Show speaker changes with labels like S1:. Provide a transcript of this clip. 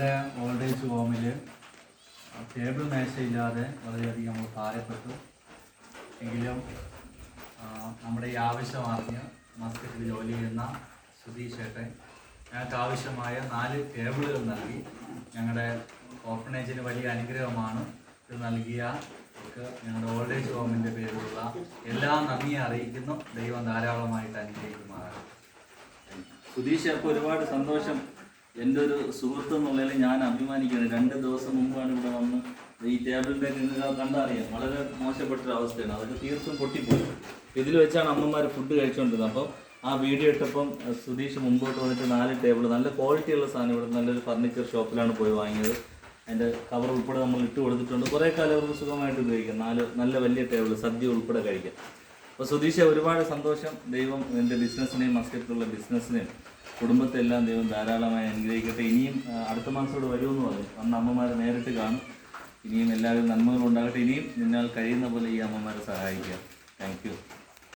S1: ഞങ്ങളുടെ old age ഹോമിൽ table മേശയില്ലാതെ വളരെയധികം നമ്മൾ ഭാരപ്പെട്ടു. എങ്കിലും നമ്മുടെ ഈ ആവശ്യം അറിഞ്ഞ് മസ്കറ്റിൽ ജോലി ചെയ്യുന്ന സുധീഷ് ഏട്ടൻ ഞങ്ങൾക്ക് ആവശ്യമായ നാല് ടേബിളുകൾ നൽകി. ഞങ്ങളുടെ ഓർഫനേജിന് വലിയ അനുഗ്രഹമാണ്. ഇത് നൽകിയ ഞങ്ങളുടെ ഓൾഡ് ഏജ് ഹോമിന്റെ പേരിലുള്ള എല്ലാ നന്ദിയെ അറിയിക്കുന്നു. ദൈവം ധാരാളമായിട്ട് അനുഗ്രഹിക്കുമാറാണ്
S2: സുധീഷ് ഒരുപാട് സന്തോഷം. എന്റെ ഒരു സുഹൃത്ത് എന്നുള്ളതിൽ ഞാൻ അഭിമാനിക്കുന്നത് രണ്ട് ദിവസം മുമ്പാണ് ഇവിടെ വന്ന് ഈ ടേബിളിന്റെ നിങ്ങൾ കണ്ടറിയാം. വളരെ മോശപ്പെട്ട അവസ്ഥയാണ്. അതൊക്കെ തീർത്തും പൊട്ടിപ്പോയി. ഇതിൽ വെച്ചാണ് അമ്മമാർ ഫുഡ് കഴിച്ചുകൊണ്ടിരുന്നത് അപ്പോൾ ആ വീഡിയോ ഇട്ടപ്പം സുധീഷ് മുമ്പോട്ട് വന്നിട്ട് നാല് ടേബിൾ നല്ല ക്വാളിറ്റിയുള്ള സാധനം ഇവിടെ നല്ലൊരു ഫർണിച്ചർ ഷോപ്പിലാണ് പോയി വാങ്ങിയത്. അതിന്റെ കവർ ഉൾപ്പെടെ നമ്മൾ ഇട്ട് കൊടുത്തിട്ടുണ്ട്. കുറേ കാലം അവർക്ക് സുഖമായിട്ട് ഉപയോഗിക്കാം. നാല് നല്ല വലിയ ടേബിൾ സദ്യ ഉൾപ്പെടെ കഴിക്കാം. അപ്പോൾ സുധീഷ ഒരുപാട് സന്തോഷം. ദൈവം എന്റെ ബിസിനസ്സിനെയും മസ്കറ്റുള്ള ബിസിനസ്സിനെയും കുടുംബത്തെ എല്ലാം ദൈവം ധാരാളമായി അനുഗ്രഹിക്കട്ടെ. ഇനിയും അടുത്ത മാസത്തോട് വരുമെന്ന് പറഞ്ഞു. അന്ന് അമ്മമാരെ നേരിട്ട് കാണും. ഇനിയും എല്ലാവരും നന്മകൾ ഉണ്ടാകട്ടെ. ഇനിയും നിന്നാൽ കഴിയുന്ന പോലെ ഈ അമ്മമാരെ സഹായിക്കുക താങ്ക്